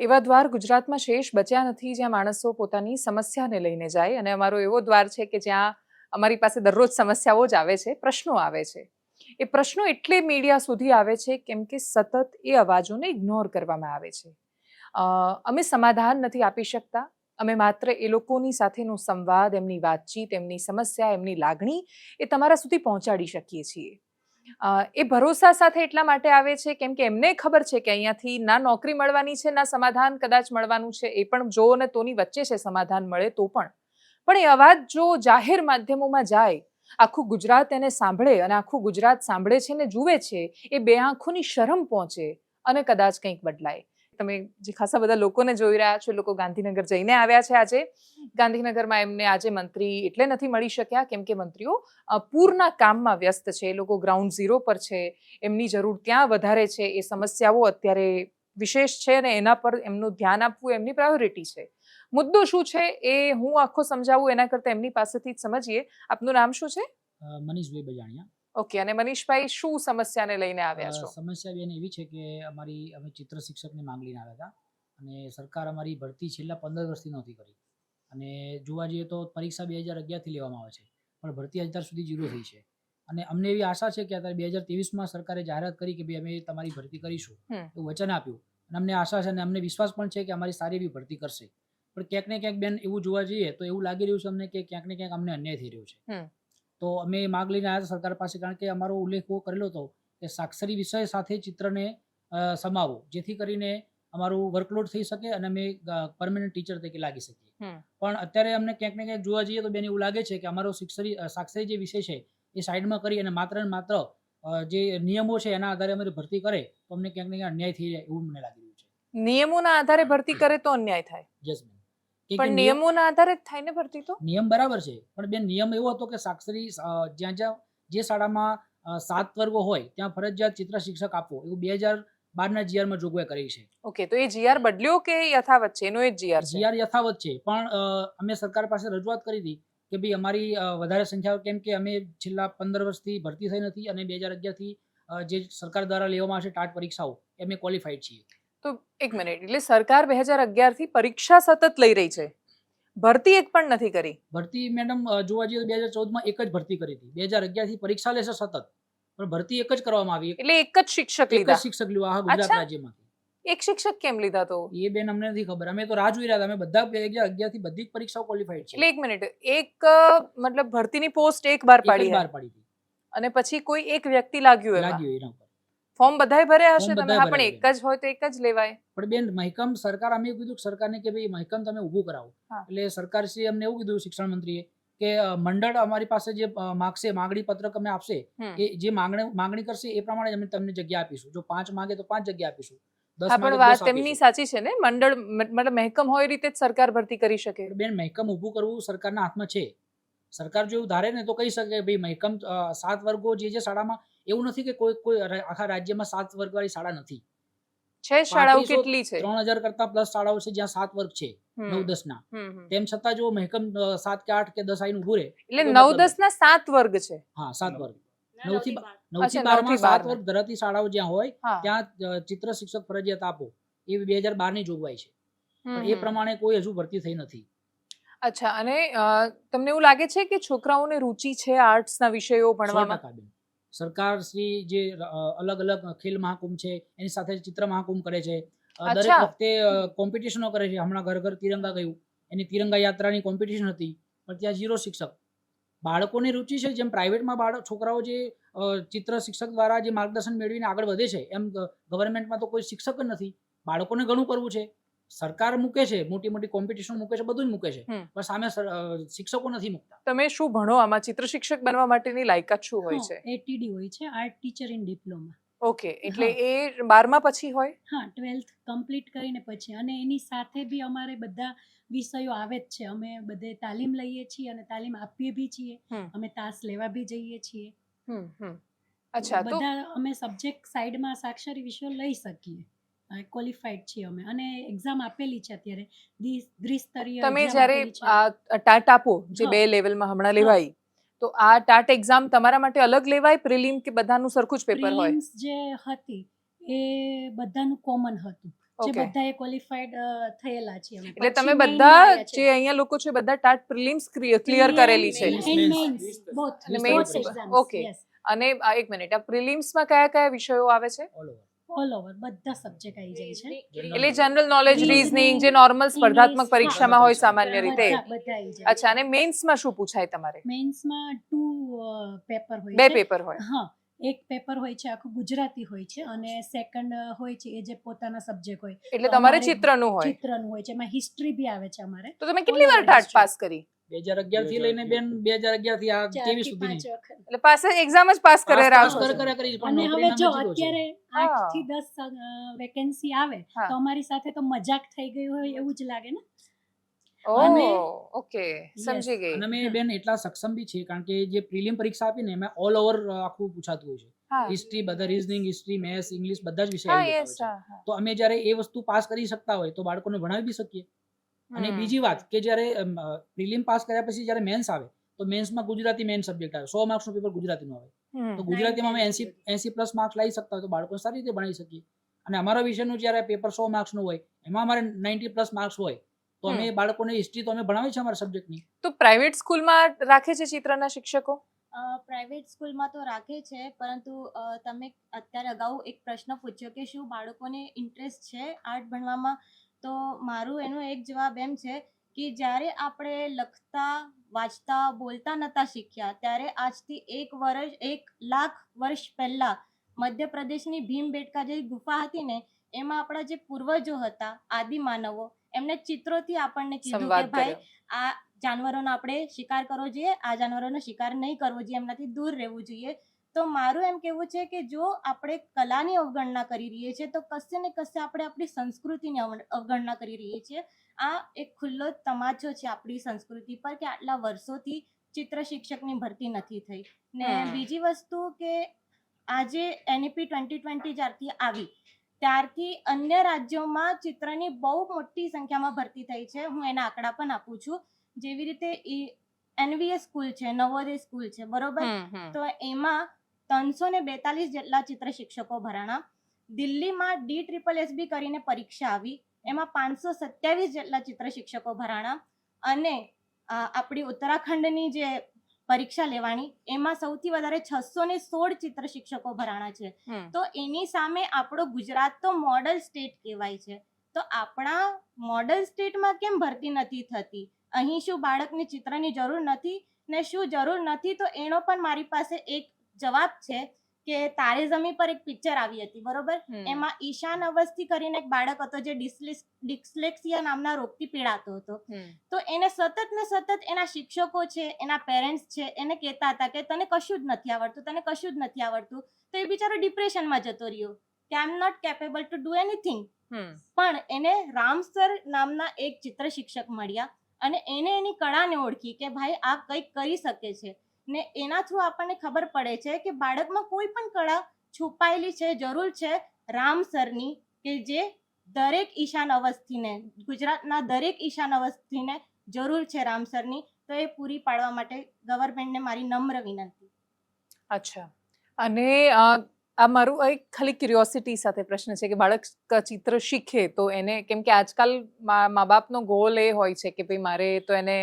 એવા દ્વાર ગુજરાતમાં શેષ બચ્યા નથી જ્યાં માણસો પોતાની સમસ્યાને લઈને જાય. અને અમારો એવો દ્વાર છે કે જ્યાં અમારી પાસે દરરોજ સમસ્યાઓ જ આવે છે, પ્રશ્નો આવે છે. એ પ્રશ્નો એટલે મીડિયા સુધી આવે છે કેમ કે સતત એ અવાજોને ઇગ્નોર કરવામાં આવે છે. અમે સમાધાન નથી આપી શકતા. અમે માત્ર એ લોકોની સાથેનો સંવાદ, એમની વાતચીત, એમની સમસ્યા, એમની લાગણી એ તમારા સુધી પહોંચાડી શકીએ છીએ. એ ભરોસા સાથે એટલા માટે આવે છે? કેમ કે એમને ખબર છે કે અહીંયાથી ના નોકરી મળવાની છે, ના સમાધાન કદાચ મળવાનું છે, એ પણ જો અને તોની વચ્ચે છે સમાધાન મળે તો પણ. પણ એ અવાજ જો જાહેર માધ્યમોમાં જાય, આખું ગુજરાત એને સાંભળે અને આખું ગુજરાત સાંભળે છે ને જુએ છે, એ બે આંખોની શરમ પહોંચે અને કદાચ કંઈક બદલાય. તમે જે ખાસા બધા લોકોને જોઈ રહ્યા છો લોકો ગાંધીનગર જઈને આવ્યા છે આજે. ગાંધીનગરમાં એમને આજે મંત્રી એટલે નથી મળી શક્યા, કેમ કે મંત્રીઓ પૂરના કામમાં વ્યસ્ત છે. એ લોકો ગ્રાઉન્ડ ઝીરો પર છે. એમની જરૂર ત્યાં વધારે છે? એ સમસ્યાઓ અત્યારે વિશેષ છે અને એના પર એમનું ધ્યાન આપવું એમની પ્રાયોરિટી છે. મુદ્દો શું છે એ હું આખો સમજાવું, એના કરતાં એમની પાસેથી જ સમજીએ. આપનું નામ શું છે? મનીષભાઈ બજાણિયા. ઓકે અને મનીષભાઈ શું સમસ્યાને લઈને આવ્યા છો? સમસ્યા બેન એવી છે કે અમારી અમે ચિત્ર શિક્ષકની માંગ લઈને આવ્યા હતા અને સરકાર અમારી ભરતી છેલ્લા પંદર વર્ષથી નહોતી કરી. અને જોવા જઈએ તો પરીક્ષા બે હજાર અગિયારથી લેવામાં આવે છે પણ ભરતી અત્યાર સુધી જીરો થઈ છે. અને અમને એવી આશા છે કે અત્યારે બે હજાર ત્રેવીસમાં સરકારે જાહેરાત કરી કે ભાઈ અમે તમારી ભરતી કરીશું. એવું વચન આપ્યું. અને અમને આશા છે અને અમને વિશ્વાસ પણ છે કે અમારી સારી એવી ભરતી કરશે. પણ ક્યાંક ને ક્યાંક બેન એવું જોવા જઈએ તો એવું લાગી રહ્યું છે અમને કે ક્યાંક ને ક્યાંક અમને અન્યાય થઈ રહ્યો છે. તો અમે માગ લઈને આવ્યા સરકાર પાસે કારણ કે અમારો ઉલ્લેખ એવો કરેલો હતો કે સાક્ષરી વિષય સાથે ચિત્રને સમાવો જેથી કરીને અમારું વર્કલોડ થઈ શકે અને અમે પરમેનન્ટ ટીચર તરીકે લાગી શકીએ. પણ અત્યારે અમને ક્યાંક ને ક્યાંક જોવા જઈએ તો બેન એવું લાગે છે કે અમારો શિક્ષરી સાક્ષરી જે વિષય છે એ સાઈડમાં કરી અને માત્ર ને માત્ર જે નિયમો છે એના આધારે અમારી ભરતી કરે તો અમને ક્યાંક ને ક્યાંક અન્યાય થઈ જાય એવું મને લાગી રહ્યું છે. નિયમોના આધારે ભરતી કરે તો અન્યાય થાય. યસ કે પણ નિયમોના આધારે જ થાય ને ભરતી તો? નિયમ બરાબર છે. પણ બેન નિયમ એવો હતો કે સાક્ષરી જ્યાં જ્યાં જે શાળામાં સાત વર્ગો હોય ત્યાં ફરજિયાત ચિત્ર શિક્ષક આપવો એવું બે હજાર બારના જીઆરમાં જોગવાઈ કરી છે. ઓકે તો એ જીઆર બદલ્યો કે યથાવત છે? એનો એ જીઆર જીઆર યથાવત છે. પણ અમે સરકાર પાસે રજૂઆત કરી હતી કે ભાઈ અમારી વધારે સંખ્યા કેમ કે અમે છેલ્લા પંદર વર્ષથી ભરતી થઈ નથી અને બે હજાર અગિયારથી જે સરકાર દ્વારા લેવામાં આવશે ટાટ પરીક્ષાઓ એ અમે ક્વોલિફાઈડ છીએ. તો એક મિનિટ એટલે સરકાર બે હજાર અગિયારથી પરીક્ષા સતત લઈ રહી છે. ભરતી એક પણ નથી કરી. ભરતી મેડમ જોવા જઈએ બે હજાર ચૌદમાં એક જ ભરતી કરી હતી. બે હજાર અગિયારથી પરીક્ષા લેશે સતત. પણ ભરતી એક જ કરવામાં આવી. એટલે એક જ શિક્ષક લીધા. શિક્ષક લેવા હા ગુજરાત. રાજ્યમાંથી. એક શિક્ષક કેમ લીધા તો? એ બેન અમને નથી ખબર. અમે તો રાહ જોઈ રહ્યા હતા. અમે બધા બે હજાર અગિયારથી બધી જ પરીક્ષાઓ ક્વોલિફાઈડ છે. એટલે એક મિનિટ. એક મતલબ ભરતીની પોસ્ટ એક બાર પાડી બાર પાડી હતી. અને પછી કોઈ એક વ્યક્તિ લાગ્યું લાગ્યું એના ઉપર. ફોર્મ બધાય ભર્યા હશે તમે હા પણ એક જ હોય તો એક જ લેવાય. પણ બેન મહેકમ સરકાર અમે કીધું કે સરકારને કે ભાઈ મહેકમ તમે ઊભું કરાવો. એટલે સરકારશ્રીએ અમને એવું કીધું શિક્ષણ મંત્રીએ કે મંડળ અમારી પાસે જે માગશે માગણી પત્રક અમે આપશે. એ જે માંગણી માંગણી કરશે એ પ્રમાણે અમે તમને જગ્યા આપીશું. જો પાંચ માંગે તો પાંચ જગ્યા આપીશું. પણ વાત તેમની સાચી છે ને. મંડળ મતલબ મહેકમ હોય રીતે જ સરકાર ભરતી કરી શકે. બેન મહેકમ ઊભું કરવું સરકારના હાથમાં છે. સરકાર જો એવું ધારે ને તો કહી શકે ભાઈ મહેકમ સાત વર્ગો જે જે શાળામાં એવું નથી કે કોઈ કોઈ આખા રાજ્યમાં સાત વર્ગવાળી શાળા નથી. છે શાળાઓ કેટલી છે? ત્રણ હજાર કરતા પ્લસ શાળાઓ છે જ્યાં સાત વર્ગ છે નવ દસ ના. તેમ છતાં જો મહેકમ સાત કે આઠ કે દસ આવીને નું રહે એટલે નવ દસ ના સાત વર્ગ છે. હા સાત વર્ગ. નવથી નવથી બાર. માં સાત વર્ગ ધરાવતી શાળાઓ જ્યાં હોય ત્યાં ચિત્ર શિક્ષક ફરજિયાત આપો. એ બે હજાર બારની જોગવાઈ છે. પણ એ પ્રમાણે કોઈ હજુ ભરતી થઈ નથી. અચ્છા અને તમને એવું લાગે છે કે છોકરાઓને રુચિ છે આર્ટ્સના વિષયો ભણવામાં? સરકાર શ્રી જે અલગ અલગ ખેલ મહાકુંભ છે એની સાથે ચિત્ર મહાકુંભ કરે છે. દરેક વખતે કોમ્પિટિશનો કરે છે. હમણાં ઘર ઘર તિરંગા ગયું. એની તિરંગા યાત્રાની કોમ્પિટિશન હતી. પણ ત્યાં ઝીરો શિક્ષક. બાળકોની રુચિ છે જેમ પ્રાઇવેટમાં બાળક છોકરાઓ જે ચિત્ર શિક્ષક દ્વારા જે માર્ગદર્શન મેળવીને આગળ વધે છે એમ ગવર્મેન્ટમાં તો કોઈ શિક્ષક જ નથી. બાળકોને ઘણું કરવું છે. સરકાર મૂકે છે મોટી મોટી કોમ્પિટિશન મૂકે છે બધું જ મૂકે છે. પણ સામે શિક્ષકો નથી મૂકતા. તમે શું ભણો? આમાં ચિત્ર શિક્ષક બનવા માટેની લાયકાત શું હોય છે? એટીડી હોય છે art teacher in diploma okay એટલે એ બારમા પછી હોય? હા ટ્વેલ્થ કમ્પ્લીટ કરીને પછી. અને એની સાથે બી અમારે બધા વિષયો આવે જ છે. અમે બધે તાલીમ લઈએ છીએ અને તાલીમ આપીએ બી છીએ. અમે તાસ લેવા બી જઈએ છીએ. હમ હમ. અચ્છા તો બધા અમે સબ્જેક્ટ સાઈડમાં સાક્ષરી વિષયો લઈ શકીએ. ક્વોલિફાઈડ છીએ અમે. અને એક્ઝામ આપેલી છે અત્યારે. દ્વિસ્તરીય તમે જ્યારે આ ટાટ આપો જે બે લેવલમાં હમણાં લેવાઈ તો આ ટાટ એક્ઝામ તમારા માટે અલગ લેવાય પ્રિલિમ કે બધાનું સરખું જ પેપર હોય? જે હતી એ બધાનું કોમન હતું. જે બધાએ ક્વોલિફાઈડ થયેલા છે અમે. એટલે તમે બધા. જે અહીંયા લોકો છે બધા ટાટ પ્રિલિમ્સ ક્લિયર કરેલી છે. બોથ ઓકે અને એક મિનિટ આ પ્રિલિમ્સમાં કયા કયા વિષયો આવે છે? All over. All ઓવર બધા સબ્જેક્ટ આવી જાય છે. એટલે જનરલ નોલેજ રીઝનિંગ જે નોર્મલ સ્પર્ધાત્મક પરીક્ષામાં હોય સામાન્ય રીતે. બધા બધા આવી જાય અચ્છા અને મેન્સમાં શું પૂછાય તમારે? મેન્સમાં ટુ પેપર હોય બે પેપર હોય. હા એક પેપર હોય છે આખું ગુજરાતી હોય છે અને સેકન્ડ હોય છે એ જે પોતાના સબ્જેક્ટ હોય. એટલે તમારે ચિત્રનું હોય. ચિત્રનું હોય છે એમાં હિસ્ટ્રી બી આવે છે અમારે. તો તમે કેટલી વાર ટાટ પાસ કરી? બે હજાર અગિયારથી લઈને બેન બે હજાર અગિયારથી આ ત્રેવીસ વખત. એટલે પાસે એક્ઝામ જ પાસ કરે કર કરે કરી પણ અને હવે જો. અત્યારે આઠથી દસ વેકેન્સી આવે તો અમારી સાથે તો મજાક થઈ ગઈ હોય એવું જ લાગે ને? ઓકે સમજી ગઈ. અને અમે બેન એટલા સક્ષમ બી છે કારણ કે જે પ્રિલિમ પરીક્ષા આપીને એમાં ઓલ ઓવર આખું પૂછાતું હોય છે. હિસ્ટ્રી બધા રીઝનિંગ હિસ્ટ્રી મેથ્સ ઇંગ્લિશ બધા જ વિષય. તો અમે જ્યારે એ વસ્તુ પાસ કરી શકતા હોય તો બાળકોને ભણાવી બી શકીએ. અને બીજી વાત કે જ્યારે પ્રિલિમ પાસ કર્યા પછી જ્યારે મેન્સ આવે તો મેન્સમાં ગુજરાતી મેન સબ્જેક્ટ આવે. સો માર્ક્સનું પેપર ગુજરાતીનું આવે. તો ગુજરાતીમાં અમે એસી એસી પ્લસ માર્ક્સ લાવી શકતા હોય તો બાળકો સારી રીતે ભણાવી શકીએ. અને અમારા વિષયનું જ્યારે પેપર સો માર્ક્સનું હોય એમાં અમારે નાઇન્ટી પ્લસ માર્ક્સ હોય તો અમે બાળકોને હિસ્ટ્રી તો અમે ભણાવીએ છીએ અમારા સબ્જેક્ટની. તો પ્રાઇવેટ સ્કૂલમાં રાખે છે ચિત્રના શિક્ષકો? પ્રાઇવેટ સ્કૂલમાં તો રાખે છે પરંતુ અ, તમે અત્યારે અગાઉ એક પ્રશ્ન પૂછ્યો કે શું બાળકોને ઇન્ટરેસ્ટ છે આર્ટ ભણવામાં? તો મારું એનો એક જવાબ એમ છે કે જ્યારે આપણે લખતા વાંચતા બોલતા નહોતા શીખ્યા ત્યારે આજથી એક વર્ષ એક લાખ વર્ષ પહેલાં મધ્યપ્રદેશની ભીમબેટકા જે ગુફા હતી ને એમાં આપણા જે પૂર્વજો હતા આદિ માનવો એમને ચિત્રોથી આપણને કીધું કે ભાઈ આ જાનવરોનો આપણે શિકાર કરવો જોઈએ આ જાનવરોનો શિકાર નહીં કરવો જોઈએ એમનાથી દૂર રહેવું જોઈએ તો મારું એમ કહેવું છે કે જો આપણે કલાની અવગણના કરી રહીએ છીએ તો કશે ને કશે આપણે આપણી સંસ્કૃતિની અવ- અવગણના કરી રહીએ છીએ. આ એક ખુલ્લો તમાચો છે આપણી સંસ્કૃતિ પર કે આટલા વર્ષોથી ચિત્ર શિક્ષકની ભરતી નથી થઈ. ને બીજી વસ્તુ કે આજે એનઈપી ટ્વેન્ટી ટ્વેન્ટી જ્યારથી આવી ત્યારથી અન્ય રાજ્યોમાં ચિત્રની બહુ મોટી સંખ્યામાં ભરતી થઈ છે. હું એના આંકડા પણ આપું છું. જેવી રીતે એનવીએ સ્કૂલ છે નવોદય સ્કૂલ છે બરોબર. તો એમાં ત્રણસો ને બેતાલીસ જેટલા ચિત્ર શિક્ષકો ભરાણા. દિલ્હીમાં ડી ટ્રિપલ એસબી કરીને પરીક્ષા આવી. એમાં પાંચસો સત્યાવીસ જેટલા ચિત્ર શિક્ષકો ભરાણા. અને આપણી ઉત્તરાખંડની જે પરીક્ષા લેવાની એમાં સૌથી વધારે છસો ને સોળ ચિત્ર શિક્ષકો ભરાણા છે. તો એની સામે આપણો ગુજરાત તો મોડલ સ્ટેટ કહેવાય છે. તો આપણા મોડલ સ્ટેટમાં કેમ ભરતી નથી થતી? અહીં શું બાળકને ચિત્રની જરૂર નથી ને શું જરૂર નથી? તો એનો પણ મારી પાસે એક જવાબ છે કે તારે જમી પર એક પિક્ચર આવી હતી બરોબર? એમાં ઈશાન અવસ્થી કરીને એક બાળક હતો જે ડિસ્લેક્સિયા નામના રોગથી પીડાતો હતો. તો એને સતત ને સતત એના શિક્ષકો છે એના પેરેન્ટ્સ છે એને કહેતા હતા કે તને કશું જ નથી આવડતું તને કશું જ નથી આવડતું. તો એ બિચારો ડિપ્રેશનમાં જતો રહ્યો. કે I am not capable to do anything પણ એને રામ સર નામના એક ચિત્ર શિક્ષક મળ્યા અને એને એની કળાને ઓળખી કે ભાઈ આ કંઈક કરી શકે છે. ને એના થ્રુ આપણને ખબર પડે છે કે બાળકમાં કોઈ પણ કળા છુપાયેલી છે, જરૂર છે, રામ સરની કે જે દરેક ઈશાન અવસ્થીને, ગુજરાતના દરેક ઈશાન અવસ્થીને જરૂર છે રામ સરની, તો એ પૂરી પાડવા માટે ગવર્મેન્ટને મારી નમ્ર વિનંતી. અચ્છા. અને આ મારું એક ખાલી ક્યુરિયોસિટી સાથે પ્રશ્ન છે કે બાળક ચિત્ર શીખે તો એને, કેમ કે આજકાલ મા બાપનો ગોલ એ હોય છે કે ભાઈ મારે તો એને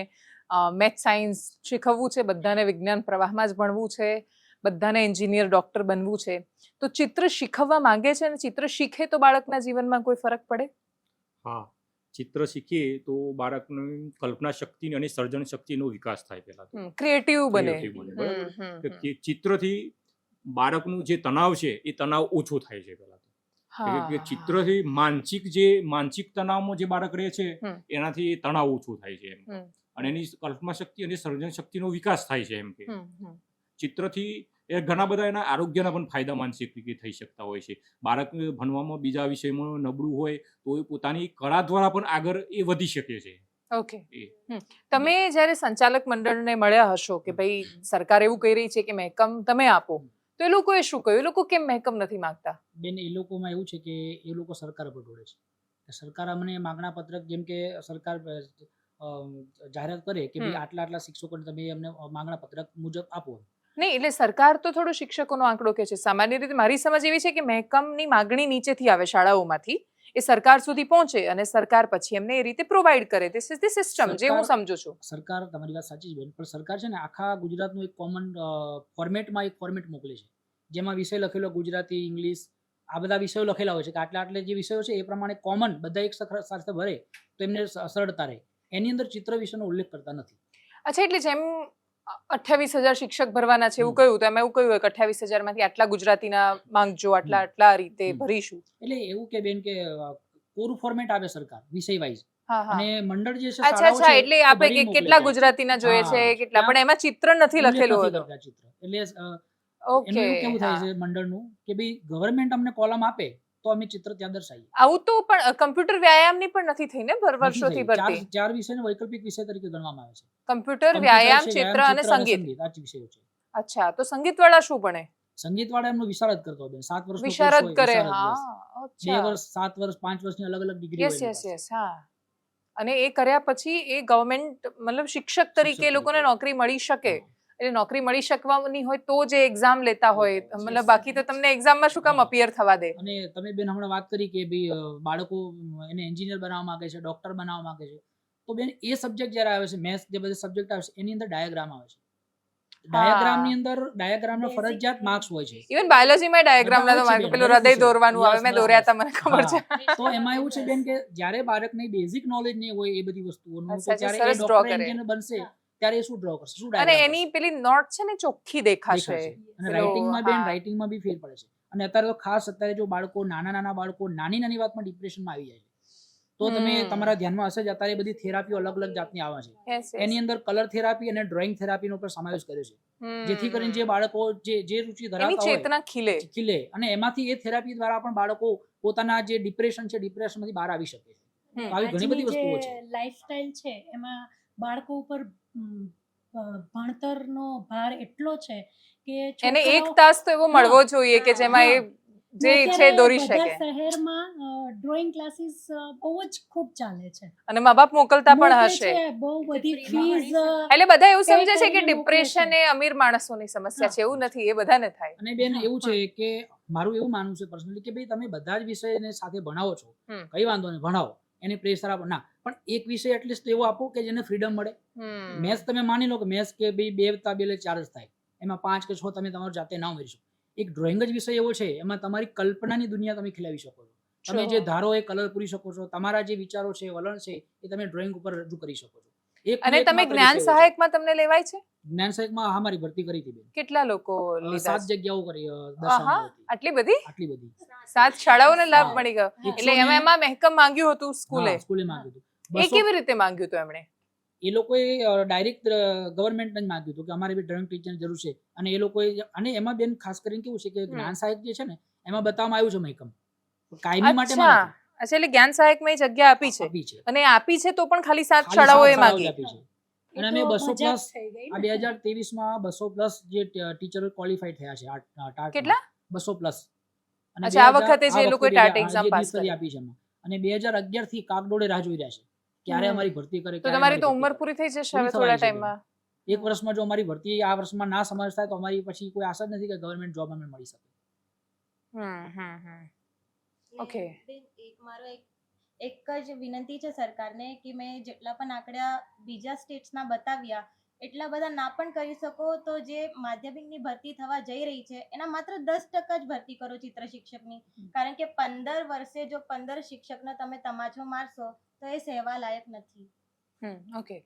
મેથ સાયન્સ શીખવવું છે બધાને વિજ્ઞાન પ્રવાહમાં જ ભણવું છે બધાને એન્જિનિયર ડૉક્ટર બનવું છે. તો ચિત્ર શીખવવા માંગે છે અને ચિત્ર શીખે તો બાળકના જીવનમાં કોઈ ફરક પડે? હા. ચિત્ર શીખીએ તો બાળકની કલ્પના શક્તિ અને સર્જન શક્તિનો વિકાસ થાય પહેલા ક્રિએટિવ બને. ચિત્રથી બાળકનું જે તણાવ છે એ તણાવ ઓછો થાય છે પહેલા કે- ચિત્રથી માનસિક જે માનસિક તણાવમાં જે બાળક રહે છે એનાથી તણાવ ઓછો થાય છે એમ. અને એની કલ્પના શક્તિ અને સર્જન શક્તિનો વિકાસ થાય છે એમ કે. ચિત્રથી એ ઘણા બધા એના આરોગ્યના પણ ફાયદા માનસિક રીતે થઈ શકતા હોય છે. બાળક ભણવામાં બીજા વિષયમાં નબળું હોય તો એ પોતાની કળા દ્વારા પણ આગળ એ વધી શકે છે. ઓકે તમે જ્યારે સંચાલક મંડળને મળ્યા હશો કે ભાઈ સરકાર એવું કહી રહી છે કે મહેકમ તમે આપો તો એ લોકોએ શું કહ્યું? એ લોકો કેમ મહેકમ નથી માંગતા? બેન એ લોકોમાં એવું છે કે એ લોકો સરકાર પર ઢોળે છે. સરકાર અમને માગણા પત્રક જેમ કે સરકાર જાહેરાત કરે કે ભાઈ આટલા આટલા શિક્ષકોને તમે અમને માંગણા પત્રક મુજબ આપો. નહીં એટલે સરકાર તો થોડો શિક્ષકોનો આંકડો કે છે. સામાન્ય રીતે મારી સમજ એવી છે કે મહેકમની માગણી નીચેથી આવે શાળાઓમાંથી. એ સરકાર સુધી પહોંચે અને સરકાર પછી એમને એ રીતે પ્રોવાઈડ કરે. ધીસ ઇઝ ધી સિસ્ટમ જે હું સમજો છું. સરકાર તમારી વાત સાચી છે બેન પણ સરકાર છે ને આખા ગુજરાતનું એક કોમન ફોર્મેટમાં એક ફોર્મેટ મોકલે છે. જેમાં વિષય લખેલો ગુજરાતી ઇંગ્લિશ આ બધા વિષયો લખેલા હોય છે. કે આટલા આટલા જે વિષયો છે એ પ્રમાણે કોમન બધા એક સાથે ભરે તો એમને સરળતા રહે. એની અંદર ચિત્ર વિશેનો ઉલ્લેખ કરતા નથી. અચ્છા એટલે જેમ અઠ્યાવીસ હજાર શિક્ષક ભરવાના છે એવું. કહ્યું તો એમાં એવું કહ્યું કે અઠ્યાવીસ હજારમાંથી આટલા ગુજરાતીના માંગજો આટલા આટલા રીતે ભરીશું. એટલે એવું કે બેન કે કોરું ફોર્મેટ આપે સરકાર વિષય વાઇઝ અને મંડળ જે છે અચ્છા અચ્છા એટલે આપણે કે કેટલા. ગુજરાતીના જોઈએ છે કેટલા? પણ એમાં ચિત્ર નથી લખેલું હોતું. ચિત્ર. એટલે ઓકે એનું કેવું થાય છે મંડળનું કે ભાઈ ગવર્મેન્ટ અમને કોલમ આપે તો અમે ચિત્ર ત્યાં દર્શાવીએ. આવું તો પણ કમ્પ્યુટર વ્યાયામની પણ નથી થઈ ને વર્ષોથી ભરતી. ચાર વિષયને વૈકલ્પિક વિષય તરીકે ગણવામાં આવે છે. કમ્પ્યુટર વ્યાયામ ચિત્ર અને સંગીત. આ વિષયો છે. અચ્છા તો સંગીત વાળા શું ભણે? સંગીત વાળા એમનું વિશારદ કરતો હતો સાત વર્ષ વિશારદ કરે. બે હા અચ્છા. વર્ષ સાત વર્ષ પાંચ વર્ષની અલગ અલગ ડિગ્રી યસ યસ યસ હા. અને એ કર્યા પછી એ ગવર્મેન્ટ મતલબ શિક્ષક તરીકે લોકોને નોકરી મળી શકે. એટલે નોકરી મળી શકવાની હોય તો જે એક્ઝામ લેતા હોય. મતલબ. બાકી તો તમને એક્ઝામમાં શું કામ. અપિયર થવા દે? અને તમે બેન હમણાં વાત કરી કે ભાઈ બાળકો એને એન્જિનિયર બનાવવા માંગે છે ડોક્ટર બનાવવા માંગે છે. તો બેન એ સબ્જેક્ટ જ્યારે આવે છે મેથ્સ જે બધા સબ્જેક્ટ આવે છે એની અંદર ડાયાગ્રામ આવે છે. ડાયાગ્રામની અંદર ડાયાગ્રામના Basic. ફરજિયાત માર્ક્સ હોય છે. ઇવન બાયોલોજીમાં ડાયાગ્રામ ના તો માર્ક પેલું હૃદય દોરવાનું આવે મેં દોર્યા તા હતા મને ખબર છે. તો એમાં એવું છે બેન કે જ્યારે બાળકને બેઝિક નોલેજ નહીં હોય એ બધી વસ્તુઓનું તો ત્યારે એ ડોક્ટર એન્જિનિયર બનશે. ત્યારે એ શું ડ્રો કરશે? શું અને એની પેલી નોટ છે ને ચોખ્ખી દેખાશે. અને રાઇટિંગમાં બેન રાઇટિંગમાં બી ફેર પડે છે. અને અત્યારે તો ખાસ અત્યારે જો બાળકો નાના નાના બાળકો નાની નાની વાતમાં ડિપ્રેશનમાં આવી જાય છે. તો તમે તમારા ધ્યાનમાં હશે જ અત્યારે બધી થેરાપીઓ અલગ અલગ જાતની આવે છે. એની અંદર કલર થેરાપી અને ડ્રોઈંગ થેરાપીનો પણ સમાવેશ કર્યો છે. જેથી કરીને જે બાળકો જે જે રુચિ ધરાવતા હોય ચેતના ખીલે. ખીલે. અને એમાંથી એ થેરાપી દ્વારા પણ બાળકો પોતાના જે ડિપ્રેશન છે ડિપ્રેશનમાંથી બહાર આવી શકે છે. આવી ઘણી બધી વસ્તુઓ છે. લાઈફસ્ટાઈલ છે એમાં બાળકો ઉપર ભણતરનો ભાર એટલો છે કે એને એક તાસ તો એવો મળવો જોઈએ કે જેમાં એ જે ઈચ્છે દોરી શકે. શહેરમાં ડ્રોઈંગ ક્લાસીસ બહુ જ ખૂબ ચાલે છે. અને મા બાપ મોકલતા પણ હશે. બહુ બધી ભણી એટલે બધા એવું સમજે છે કે ડિપ્રેશન એ અમીર માણસોની સમસ્યા છે એવું નથી એ બધાને થાય. અને બેન એવું છે કે મારું એવું માનવું છે પર્સનલી કે ભાઈ તમે બધા જ વિષયને સાથે ભણાવો છો. કઈ વાંધો નહીં ભણાવો. એને પ્રેશર આપો. ના પણ એક વિષય એટલીસ્ટ એવો આપો કે જેને ફ્રીડમ મળે. મેથ્સ તમે માની લો કે મેથ્સ કે ભાઈ બે વત્તા બે એટલે ચાર જ થાય. એમાં પાંચ કે છ તમે તમારું જાતે ના ઉમેરી શકો. એક ડ્રોઈંગ જ વિષય એવો છે એમાં તમારી કલ્પનાની દુનિયા તમે ખીલાવી શકો છો. તમે જે ધારો એ કલર પૂરી શકો છો તમારા જે વિચારો છે વલણ છે એ તમે ડ્રોઈંગ ઉપર રજૂ કરી શકો છો. અને તમે જ્ઞાન. સહાયકમાં તમને લેવાય છે? જ્ઞાન સહાયકમાં હા મારી ભરતી કરી હતી બેન. કેટલા લોકો સાત જગ્યાઓ કરી હતી. આટલી બધી? આટલી બધી. સાત શાળાઓને લાભ મળી ગયો. એટલે એમાં એમાં મહેકમ માંગ્યું હતું સ્કૂલે? સ્કૂલે માંગ્યું હતું. એ કેવી રીતે માંગ્યું હતું એમણે? એ લોકોએ ડાયરેક્ટ ગવર્મેન્ટને જ માંગ્યું હતું કે અમારે બી ડ્રોઈંગ ટીચરની જરૂર છે. અને એ લોકોએ અને એમાં બેન ખાસ કરીને કેવું છે કે જ્ઞાન સહાયક જે છે ને એમાં બતાવવામાં આવ્યું છે મહેકમ. કાયમી માટે અચ્છા. અચ્છા એટલે જ્ઞાન સહાયક મેં જગ્યા આપી છે. અને આપી છે તો પણ ખાલી સાત શાળાઓએ શાળાઓ માંગી. આપી છે. એ અને અમે બસો 200 મજાક plus થઈ ગઈ આ બે હજાર ત્રેવીસમાં બસો પ્લસ જે ટીચરો ક્વોલિફાઈડ થયા છે ટાટ કેટલા? બસો પ્લસ. અને આ વખતે જે લોકો ટાટ એક્ઝામ પાસ કરી. આપી છે અને બે હજાર અગિયારથી કાગડોળે રાહ જોઈ રહ્યા છે. ક્યારે અમારી ભરતી કરે તો તમારી તો ઉંમર પૂરી થઈ જશે હવે થોડા ટાઈમમાં. એક વર્ષમાં જો અમારી ભરતી આ વર્ષમાં ના સમજ થાય તો અમારી પછી કોઈ આશા જ નથી કે ગવર્મેન્ટ જોબ અમે મળી શકે. હમ હમ હમ. ઓકે એક મારો એક એક જ વિનંતી છે સરકારને કે મેં જેટલા પણ આંકડા બીજા સ્ટેટ્સના બતાવ્યા એટલા બધા ના પણ કરી શકો. તો જે માધ્યમિકની ભરતી થવા જઈ રહી છે એના માત્ર દસ ટકા જ ભરતી કરો ચિત્ર શિક્ષકની. કારણ કે પંદર વર્ષે જો પંદર શિક્ષકને તમે તમાચો મારશો તો એ સેવા લાયક નથી ઓકે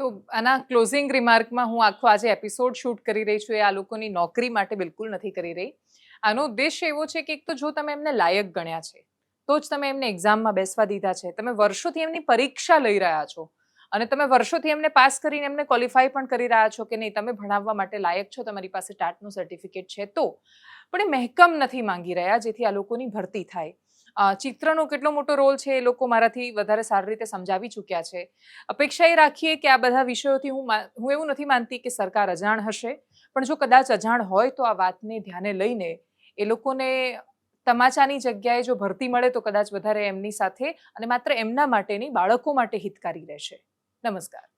તો આના ક્લોઝિંગ રિમાર્કમાં હું આખો આજે એપિસોડ શૂટ કરી રહી છું. એ આ લોકોની નોકરી માટે બિલકુલ નથી કરી રહી. આનો ઉદ્દેશ એવો છે કે એક તો જો તમે એમને લાયક ગણ્યા છે તો જ તમે એમને એક્ઝામમાં બેસવા દીધા છે. તમે વર્ષોથી એમની પરીક્ષા લઈ રહ્યા છો. અને તમે વર્ષોથી એમને પાસ કરીને એમને ક્વોલિફાય પણ કરી રહ્યા છો કે નહીં, તમે ભણાવવા માટે લાયક છો, તમારી પાસે ટાટનું સર્ટિફિકેટ છે તો. પણ એ મહેકમ નથી માંગી રહ્યા જેથી આ લોકોની ભરતી થાય. ચિત્રનો કેટલો મોટો રોલ છે એ લોકો મારાથી વધારે સારી રીતે સમજાવી ચૂક્યા છે. અપેક્ષા એ રાખીએ કે આ બધા વિષયોથી હું હું એવું નથી માનતી કે સરકાર અજાણ હશે. પણ જો કદાચ અજાણ હોય તો આ વાતને ધ્યાને લઈને એ લોકોને તમાચાની જગ્યાએ જો ભરતી મળે તો કદાચ વધારે એમની સાથે અને માત્ર એમના માટે નહીં બાળકો માટે હિતકારી રહેશે. નમસ્કાર.